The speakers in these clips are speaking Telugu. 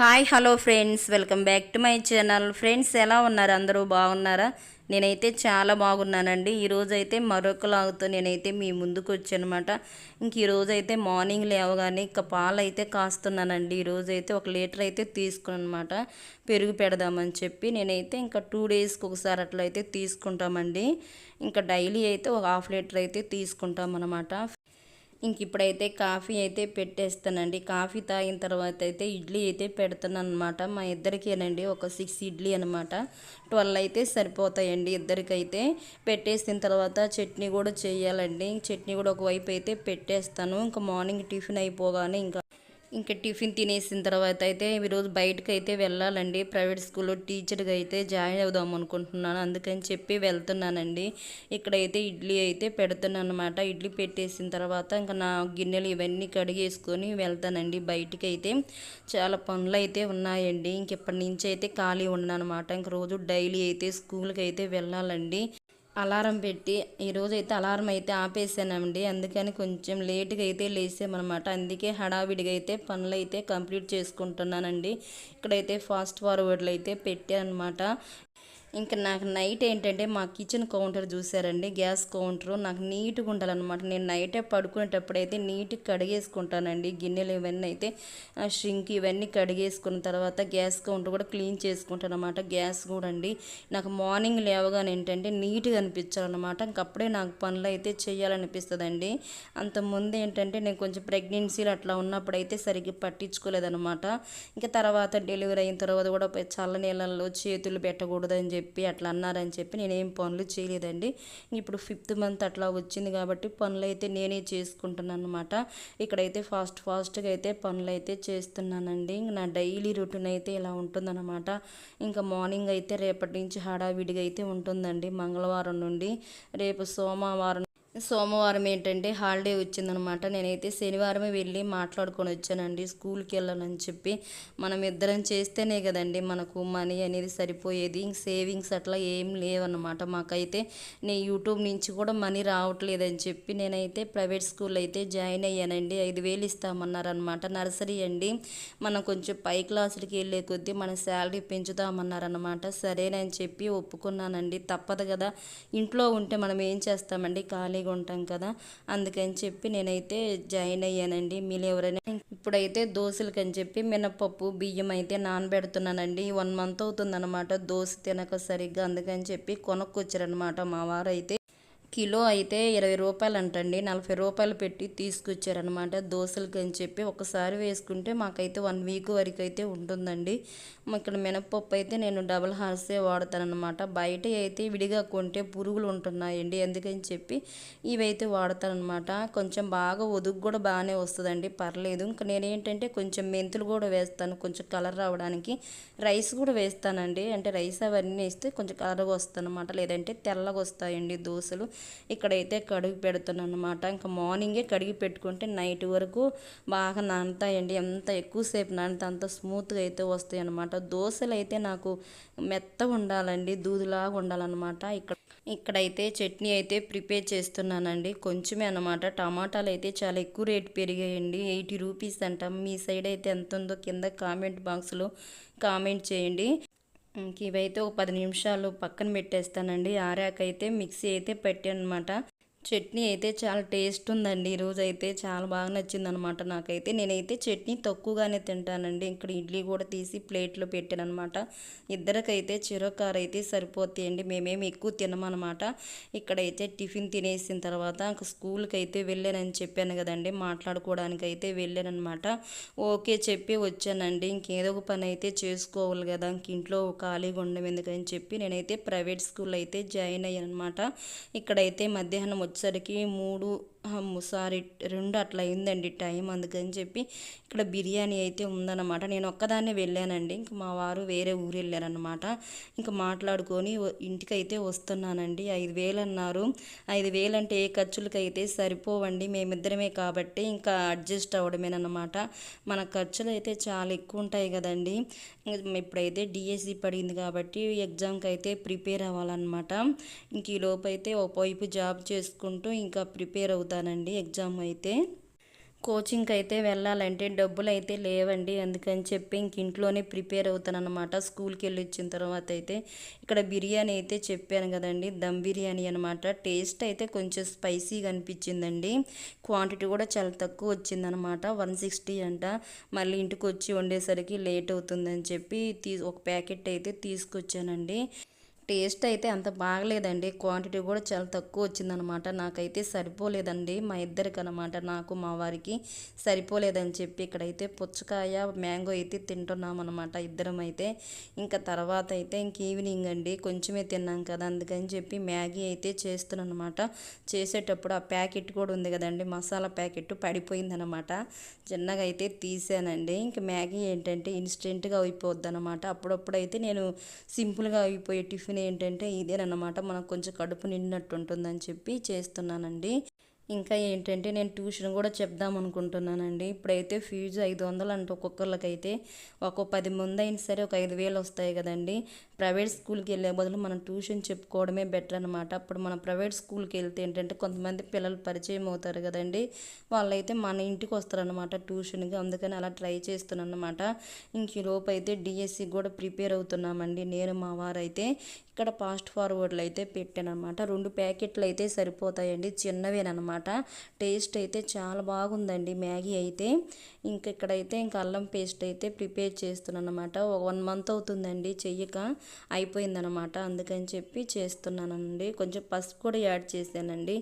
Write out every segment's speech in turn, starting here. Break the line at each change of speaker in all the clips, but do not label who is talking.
Hi hello friends. Welcome back to my channel. Friends ఎలా ఉన్నారు? అందరూ బాగున్నారా? నేనైతే చాలా బాగున్నానండి. ఈరోజు అయితే మరొక లాగుతో నేనైతే మీ ముందుకు వచ్చానమాట. ఇంక ఈరోజు అయితే మార్నింగ్ లేవగానే ఇక పాలు అయితే కాస్తున్నానండి. ఈరోజు అయితే ఒక లీటర్ అయితే తీసుకున్నమాట. అనమాట పెరుగు పెడదామని చెప్పి నేనైతే ఇంకా టూ డేస్కి ఒకసారి అట్లయితే తీసుకుంటామండి. ఇంకా డైలీ అయితే ఒక హాఫ్ లీటర్ అయితే తీసుకుంటాం అనమాట ఇంక ఇప్పుడైతే కాఫీ అయితే పెట్టేస్తానండి. కాఫీ తాగిన తర్వాత అయితే ఇడ్లీ అయితే పెడుతున్నాను అనమాట మా ఇద్దరికేనండి ఒక సిక్స్ ఇడ్లీ అనమాట ట్వెల్వ్ అయితే సరిపోతాయండి ఇద్దరికైతే. పెట్టేసిన తర్వాత చట్నీ కూడా చేయాలండి. చట్నీ కూడా ఒకవైపు అయితే పెట్టేస్తాను. ఇంకా మార్నింగ్ టిఫిన్ అయిపోగానే ఇంకా ఇంకా టిఫిన్ తినేసిన తర్వాత అయితే ఈరోజు బయటకు అయితే వెళ్ళాలండి. ప్రైవేట్ స్కూల్లో టీచర్గా అయితే జాయిన్ అవుదాం అనుకుంటున్నాను. అందుకని చెప్పి వెళ్తున్నానండి. ఇక్కడైతే ఇడ్లీ అయితే పెడుతున్నాను అనమాట ఇడ్లీ పెట్టేసిన తర్వాత ఇంకా నా గిన్నెలు ఇవన్నీ కడిగేసుకొని వెళ్తానండి. బయటికి అయితే చాలా పనులు అయితే ఉన్నాయండి. ఇంక ఇప్పటి నుంచి అయితే ఖాళీ ఉన్నాను అనమాట ఇంక రోజు డైలీ అయితే స్కూల్కి అయితే వెళ్ళాలండి. అలారం పెట్టి ఈరోజు అయితే అలారం అయితే ఆపేసానండి. అందుకని కొంచెం లేట్గా అయితే లేసామన్నమాట. అందుకే హడావిడిగా అయితే పనులు అయితే కంప్లీట్ చేసుకుంటున్నానండి. ఇక్కడైతే ఫాస్ట్ ఫార్వర్డ్లు అయితే పెట్టానమాట ఇంకా నాకు నైట్ ఏంటంటే మా కిచెన్ కౌంటర్ చూసారండి గ్యాస్ కౌంటర్. నాకు నీట్గా ఉండాలన్నమాట. నేను నైటే పడుకునేటప్పుడు అయితే నీట్గా కడిగేసుకుంటానండి. గిన్నెలు ఇవన్నీ అయితే షింక్ ఇవన్నీ కడిగేసుకున్న తర్వాత గ్యాస్ కౌంటర్ కూడా క్లీన్ చేసుకుంటాను అనమాట గ్యాస్ కూడా అండి. నాకు మార్నింగ్ లేవగానే ఏంటంటే నీట్గా అనిపించాలన్నమాట. ఇంకప్పుడే నాకు పనులు అయితే చేయాలనిపిస్తుందండి. అంతకుముందు ఏంటంటే నేను కొంచెం ప్రెగ్నెన్సీలు అట్లా ఉన్నప్పుడు అయితే సరిగ్గా పట్టించుకోలేదన్నమాట. ఇంకా తర్వాత డెలివరీ అయిన తర్వాత కూడా చల్ల నీళ్ళల్లో చేతులు పెట్టకూడదని చెప్పి చెప్పి అట్లా అన్నారని చెప్పి నేనేం పనులు చేయలేదండి. ఇప్పుడు ఫిఫ్త్ మంత్ అట్లా వచ్చింది కాబట్టి పనులు అయితే నేనే చేసుకుంటున్నాను అనమాట ఇక్కడైతే ఫాస్ట్ ఫాస్ట్గా అయితే పనులు అయితే చేస్తున్నానండి నా డైలీ రొటీన్ అయితే ఇలా ఉంటుందన్నమాట. ఇంకా మార్నింగ్ అయితే రేపటి నుంచి హడావిడిగా అయితే ఉంటుందండి. మంగళవారం నుండి రేపు సోమవారం సోమవారం ఏంటంటే హాలిడే వచ్చిందనమాట. నేనైతే శనివారమే వెళ్ళి మాట్లాడుకొని వచ్చానండి. స్కూల్కి వెళ్ళాలని చెప్పి మనం ఇద్దరం చేస్తేనే కదండి మనకు మనీ అనేది సరిపోయేది. ఇంక సేవింగ్స్ అట్లా ఏం లేవన్నమాట మాకైతే నేను యూట్యూబ్ నుంచి కూడా మనీ రావట్లేదని చెప్పి నేనైతే ప్రైవేట్ స్కూల్ అయితే జాయిన్ అయ్యానండి. ఐదు వేలు ఇస్తామన్నారనమాట. నర్సరీ అండి. మనం కొంచెం పై క్లాసులకి వెళ్ళే కొద్దీ మన శాలరీ పెంచుతామన్నారనమాట. సరేనని చెప్పి ఒప్పుకున్నానండి. తప్పదు కదా. ఇంట్లో ఉంటే మనం ఏం చేస్తామండి? ఖాళీ ఖాళీగా ఉంటాం కదా అందుకని చెప్పి నేనైతే జాయిన్ అయ్యానండి. మీరు ఎవరైనా ఇప్పుడైతే దోశలకి అని చెప్పి మినపప్పు బియ్యం అయితే నానబెడుతున్నానండి. వన్ మంత్ అవుతుందన్నమాట దోశ తినక సరిగ్గా అందుకని చెప్పి కొనుక్కొచ్చారనమాట మా వారు అయితే కిలో అయితే ఇరవై రూపాయలు అంటండి నలభై రూపాయలు పెట్టి తీసుకొచ్చారనమాట దోశలకి అని చెప్పి ఒకసారి వేసుకుంటే మాకైతే వన్ వీక్ వరకు అయితే ఉంటుందండి ఇక్కడ మినపప్పు అయితే నేను డబల్ హార్సే వాడతానమాట బయట అయితే విడిగా కొంటే పురుగులు ఉంటున్నాయండి. ఎందుకని చెప్పి ఇవైతే వాడతానమాట కొంచెం బాగా ఒదుగు కూడా బాగానే వస్తుందండి. పర్లేదు. ఇంకా నేనేంటంటే కొంచెం మెంతులు కూడా వేస్తాను. కొంచెం కలర్ రావడానికి రైస్ కూడా వేస్తానండి. అంటే రైస్ అవన్నీ వేస్తే కొంచెం కలర్గా వస్తాను అనమాట లేదంటే తెల్లగా వస్తాయండి దోశలు. ఇక్కడైతే కడిగి పెడుతున్నాను అనమాట ఇంకా మార్నింగే కడిగి పెట్టుకుంటే నైట్ వరకు బాగా నానుతాయండి. ఎంత ఎక్కువసేపు నానితే అంత స్మూత్గా అయితే వస్తాయి అనమాట దోశలు అయితే నాకు మెత్త ఉండాలండి దూదులాగా ఉండాలన్నమాట. ఇక్కడ ఇక్కడైతే చట్నీ అయితే ప్రిపేర్ చేస్తున్నానండి. కొంచెమే అనమాట టమాటాలు అయితే చాలా ఎక్కువ రేటు పెరిగాయండి. ఎయిటీ రూపీస్ అంట. మీ సైడ్ అయితే ఎంత ఉందో కింద కామెంట్ బాక్స్లో కామెంట్ చేయండి. ఇవైతే ఒక పది నిమిషాలు పక్కన పెట్టేస్తానండి. ఆరాకైతే మిక్సీ అయితే పెట్టాను అనమాట చట్నీ అయితే చాలా టేస్ట్ ఉందండి. ఈరోజు అయితే చాలా బాగా నచ్చిందనమాట నాకైతే. నేనైతే చట్నీ తక్కువగానే తింటానండి. ఇక్కడ ఇడ్లీ కూడా తీసి ప్లేట్లో పెట్టాను అనమాట ఇద్దరికైతే చిరకారు అయితే సరిపోతాయండి. మేమేమి ఎక్కువ తినమనమాట. ఇక్కడైతే టిఫిన్ తినేసిన తర్వాత స్కూల్కి అయితే వెళ్ళానని చెప్పాను కదండి. మాట్లాడుకోవడానికి అయితే వెళ్ళానమాట ఓకే చెప్పి వచ్చానండి. ఇంకేదో ఒక పని అయితే చేసుకోవాలి కదా. ఇంక ఇంట్లో ఖాళీగా ఉండడం ఎందుకని చెప్పి నేనైతే ప్రైవేట్ స్కూల్ అయితే జాయిన్ అయ్యాను అనమాట ఇక్కడైతే మధ్యాహ్నం వచ్చేసరికి మూడు సారీ రెండు అట్లా అయిందండి టైం అందుకని చెప్పి ఇక్కడ బిర్యానీ అయితే ఉందన్నమాట. నేను ఒక్కదాన్నే వెళ్ళానండి. ఇంక మా వారు వేరే ఊరు వెళ్ళారనమాట ఇంకా మాట్లాడుకొని ఇంటికి అయితే వస్తున్నానండి. ఐదు వేలు అన్నారు. ఐదు వేలు అంటే ఏ ఖర్చులకైతే సరిపోవండి మేమిద్దరమే కాబట్టి ఇంకా అడ్జస్ట్ అవ్వడమేనమాట మన ఖర్చులు అయితే చాలా ఎక్కువ ఉంటాయి కదండి ఇప్పుడైతే డిఎస్సి పడింది కాబట్టి ఎగ్జామ్కి అయితే ప్రిపేర్ అవ్వాలన్నమాట. ఇంక ఈ లోపు అయితే ఒక వైపు జాబ్ చేసుకుంటూ ఇంకా ప్రిపేర్ అవుతానండి ఎగ్జామ్ అయితే. కోచింగ్కి అయితే వెళ్ళాలంటే డబ్బులు అయితే లేవండి. అందుకని చెప్పి ఇంక ఇంట్లోనే ప్రిపేర్ అవుతానమాట స్కూల్కి వెళ్ళి వచ్చిన తర్వాత అయితే ఇక్కడ బిర్యానీ అయితే చెప్పాను కదండి. దమ్ బిర్యానీ అనమాట టేస్ట్ అయితే కొంచెం స్పైసీగా అనిపించిందండి. క్వాంటిటీ కూడా చాలా తక్కువ వచ్చిందనమాట వన్ సిక్స్టీ అంట. మళ్ళీ ఇంటికి వచ్చి వండేసరికి లేట్ అవుతుందని చెప్పి తీ ఒక ప్యాకెట్ అయితే తీసుకొచ్చానండి. టేస్ట్ అయితే అంత బాగలేదండి. క్వాంటిటీ కూడా చాలా తక్కువ వచ్చిందనమాట. నాకైతే సరిపోలేదండి మా ఇద్దరికి అనమాట నాకు మా వారికి సరిపోలేదని చెప్పి ఇక్కడైతే పుచ్చకాయ మ్యాంగో అయితే తింటున్నాం అనమాట ఇద్దరం అయితే. ఇంకా తర్వాత అయితే ఇంక ఈవినింగ్ అండి. కొంచెమే తిన్నాం కదా అందుకని చెప్పి మ్యాగీ అయితే చేస్తున్నాను అనమాట చేసేటప్పుడు ఆ ప్యాకెట్ కూడా ఉంది కదండి మసాలా ప్యాకెట్ పడిపోయిందనమాట. చిన్నగా అయితే తీసానండి. ఇంకా మ్యాగీ ఏంటంటే ఇన్స్టెంట్గా అయిపోద్ది అనమాట అప్పుడప్పుడు అయితే నేను సింపుల్గా అయిపోయే టిఫిన్ ఏంటంటే ఇదేనమాట మనకు కొంచెం కడుపు నిండినట్టు ఉంటుందని చెప్పి చేస్తున్నానండి. ఇంకా ఏంటంటే నేను ట్యూషన్ కూడా చెప్దాం అనుకుంటున్నానండి. ఇప్పుడైతే ఫీజు ఐదు వందలు అంటే ఒక్కొక్కరికైతే ఒక పది మంది అయినా సరే ఒక ఐదు వేలు వస్తాయి కదండి. ప్రైవేట్ స్కూల్కి వెళ్ళే బదులు మనం ట్యూషన్ చెప్పుకోవడమే బెటర్ అనమాట అప్పుడు మనం ప్రైవేట్ స్కూల్కి వెళ్తే ఏంటంటే కొంతమంది పిల్లలు పరిచయం అవుతారు కదండి. వాళ్ళైతే మన ఇంటికి వస్తారనమాట ట్యూషన్కి. అందుకని అలా ట్రై చేస్తున్నాను అనమాట ఇంక ఈ లోపు అయితే డిఎస్సి కూడా ప్రిపేర్ అవుతున్నామండి. నేను మా వారైతే ఇక్కడ ఫాస్ట్ ఫార్వర్డ్లు అయితే పెట్టాను అనమాట రెండు ప్యాకెట్లు అయితే సరిపోతాయండి. చిన్నవేనమాట టేస్ట్ అయితే చాలా బాగుందండి మ్యాగీ అయితే. ఇంక ఇక్కడైతే ఇంక అల్లం పేస్ట్ అయితే ప్రిపేర్ చేస్తున్నాను అనమాట వన్ మంత్ అవుతుందండి చెయ్యక అయిపోయిందనమాట అందుకని చెప్పి చేస్తున్నానండి. కొంచెం పసుపు కూడా యాడ్ చేశానండి.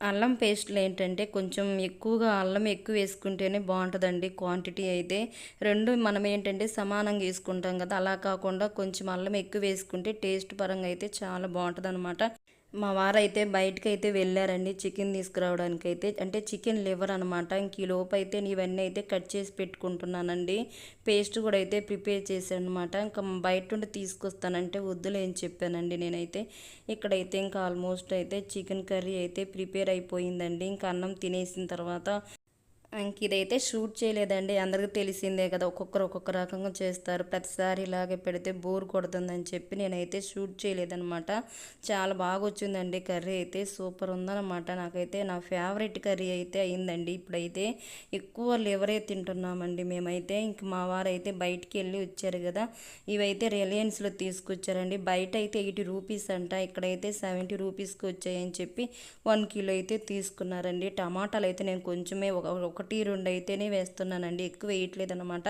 అల్లం పేస్ట్లు ఏంటంటే కొంచెం ఎక్కువగా అల్లం ఎక్కువ వేసుకుంటేనే బాగుంటుందండి క్వాంటిటీ అయితే. రెండు మనం ఏంటంటే సమానంగా వేసుకుంటాం కదా అలా కాకుండా కొంచెం అల్లం ఎక్కువ వేసుకుంటే టేస్ట్ పరంగా అయితే చాలా బాగుంటుంది అనమాట మా వారైతే బయటకు అయితే వెళ్ళారండి చికెన్ తీసుకురావడానికి అయితే అంటే చికెన్ లివర్ అనమాట ఇంక ఈ లోపు అయితే ఇవన్నీ అయితే కట్ చేసి పెట్టుకుంటున్నానండి. పేస్ట్ కూడా అయితే ప్రిపేర్ చేశాను అనమాట ఇంకా బయట నుండి తీసుకొస్తానంటే వద్దులే అని చెప్పానండి నేనైతే. ఇక్కడైతే ఇంకా ఆల్మోస్ట్ అయితే చికెన్ కర్రీ అయితే ప్రిపేర్ అయిపోయిందండి. ఇంకా అన్నం తినేసిన తర్వాత ఇంక ఇదైతే షూట్ చేయలేదండి. అందరికీ తెలిసిందే కదా ఒక్కొక్కరు ఒక్కొక్క రకంగా చేస్తారు. ప్రతిసారి ఇలాగే పెడితే బోర్ కొడుతుందని చెప్పి నేనైతే షూట్ చేయలేదనమాట చాలా బాగా వచ్చిందండి కర్రీ అయితే. సూపర్ ఉందన్నమాట. నాకైతే నా ఫేవరెట్ కర్రీ అయితే అయిందండి. ఇప్పుడైతే ఎక్కువ లివరే తింటున్నామండి మేమైతే. ఇంక మా వారైతే బయటికి వెళ్ళి వచ్చారు కదా ఇవైతే రిలయన్స్లో తీసుకొచ్చారండి. బయట అయితే ఎయిటీ రూపీస్ అంట ఇక్కడైతే సెవెంటీ రూపీస్కి వచ్చాయని చెప్పి వన్ కిలో అయితే తీసుకున్నారండి. టమాటాలు అయితే నేను కొంచెమే ఒక ఒకటి రెండు అయితేనే వేస్తున్నానండి. ఎక్కువ వేయట్లేదు అనమాట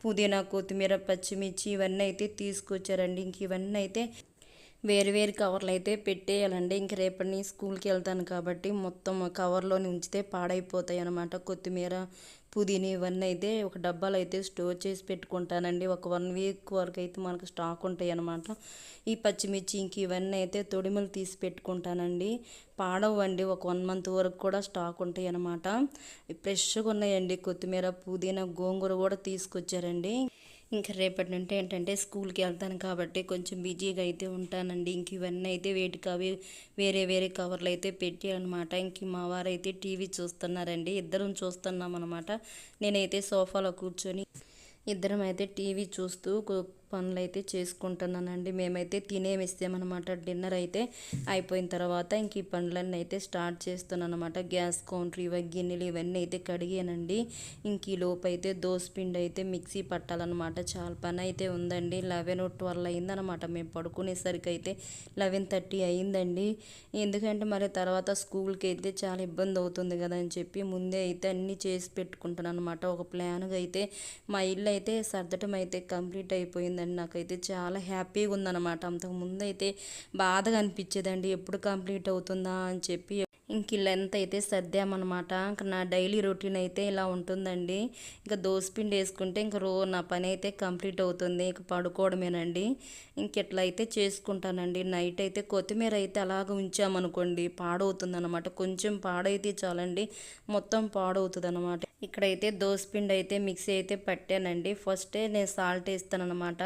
పుదీనా కొత్తిమీర పచ్చిమిర్చి ఇవన్నీ అయితే తీసుకొచ్చారండి. ఇంక ఇవన్నీ అయితే వేరు వేరు కవర్లు అయితే పెట్టేయాలండి. ఇంక రేపటి స్కూల్కి వెళ్తాను కాబట్టి మొత్తం కవర్లోని ఉంచితే పాడైపోతాయి అనమాట కొత్తిమీర పుదీనా ఇవన్నీ అయితే ఒక డబ్బాలు అయితే స్టోర్ చేసి పెట్టుకుంటానండి. ఒక వన్ వీక్ వరకు అయితే మనకు స్టాక్ ఉంటాయి అనమాట ఈ పచ్చిమిర్చి ఇంక ఇవన్నీ అయితే తొడిమలు తీసి పెట్టుకుంటానండి. పాడవండి ఒక వన్ మంత్ వరకు కూడా స్టాక్ ఉంటాయి అనమాట ఫ్రెష్గా ఉన్నాయండి. కొత్తిమీర పుదీనా గోంగూర కూడా తీసుకొచ్చారండి. ఇంకా రేపటి నుండి ఏంటంటే స్కూల్కి వెళ్తాను కాబట్టి కొంచెం బిజీగా అయితే ఉంటానండి. ఇంక ఇవన్నీ అయితే వేటికి అవి వేరే వేరే కవర్లు అయితే పెట్టి అనమాట ఇంక మా వారు అయితే టీవీ చూస్తున్నారండి. ఇద్దరం చూస్తున్నాం అనమాట నేనైతే సోఫాలో కూర్చొని ఇద్దరం అయితే టీవీ చూస్తూ పనులు అయితే చేసుకుంటున్నానండి. మేమైతే తినేమిస్తామన్నమాట డిన్నర్ అయితే అయిపోయిన తర్వాత ఇంక ఈ పనులన్నీ అయితే స్టార్ట్ చేస్తున్నాను అనమాట గ్యాస్ కౌంటర్ ఇవ గిన్నెలు ఇవన్నీ అయితే కడిగానండి. ఇంక ఈ లోపు అయితే పిండి అయితే మిక్సీ పట్టాలన్నమాట చాలా పని అయితే ఉందండి. లెవెన్ ట్వెల్వ్ అయిందనమాట. మేము పడుకునేసరికి అయితే లెవెన్ థర్టీ అయిందండి. ఎందుకంటే మరి తర్వాత స్కూల్కి అయితే చాలా ఇబ్బంది అవుతుంది కదా అని చెప్పి ముందే అయితే అన్నీ చేసి పెట్టుకుంటాను అనమాట ఒక ప్లాన్గా అయితే మా ఇల్లు అయితే సర్దటం అయితే కంప్లీట్ అయిపోయింది అనిపించిందండి నాకైతే చాలా హ్యాపీగా ఉందన్నమాట. అంతకుముందు అయితే బాధగా అనిపించేదండి. ఎప్పుడు కంప్లీట్ అవుతుందా అని చెప్పి ఇంక ఇల్లంతా అయితే సర్దామన్నమాట. ఇంకా నా డైలీ రొటీన్ అయితే ఇలా ఉంటుందండి. ఇంకా దోసపిండి వేసుకుంటే ఇంక రో నా పని అయితే కంప్లీట్ అవుతుంది. ఇంక పడుకోవడమేనండి. ఇంక ఇట్లా అయితే చేసుకుంటానండి. నైట్ అయితే కొత్తిమీర అయితే అలాగ ఉంచామనుకోండి పాడవుతుంది అనమాట కొంచెం పాడైతే చాలండి. మొత్తం పాడవుతుంది అనమాట ఇక్కడైతే దోసపిండి అయితే మిక్సీ అయితే పట్టానండి ఫస్టే నేను సాల్ట్ వేస్తాను అనమాట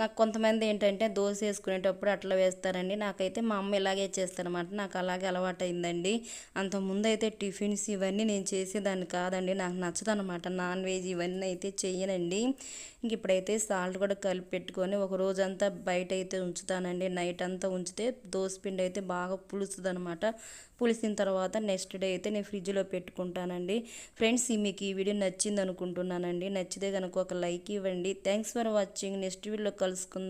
నాకు కొంతమంది ఏంటంటే దోశ వేసుకునేటప్పుడు అట్లా వేస్తారండి. నాకైతే మా అమ్మ ఇలాగే చేస్తారనమాట నాకు అలాగే అలవాటు అయిందండి అంతకుముందు అయితే టిఫిన్స్ ఇవన్నీ నేను చేసేదాన్ని కాదండి. నాకు నచ్చదు అనమాట నాన్ వెజ్ ఇవన్నీ అయితే చేయనండి ఇంక ఇప్పుడైతే సాల్ట్ కూడా కలిపి పెట్టుకొని ఒక రోజంతా బయట అయితే ఉంచుతానండి. నైట్ అంతా ఉంచితే దోసపిండి అయితే బాగా పులుస్తుంది అనమాట పులిసిన తర్వాత నెక్స్ట్ డే అయితే నేను ఫ్రిడ్జ్లో పెట్టుకుంటానండి. ఫ్రెండ్స్ ఈ మీకు ఈ వీడియో నచ్చింది అనుకుంటున్నానండి నచ్చితే కనుక ఒక లైక్ ఇవ్వండి. థ్యాంక్స్ ఫర్ వాచింగ్ నెక్స్ట్ వీడియోలో కలుసుకుందాం.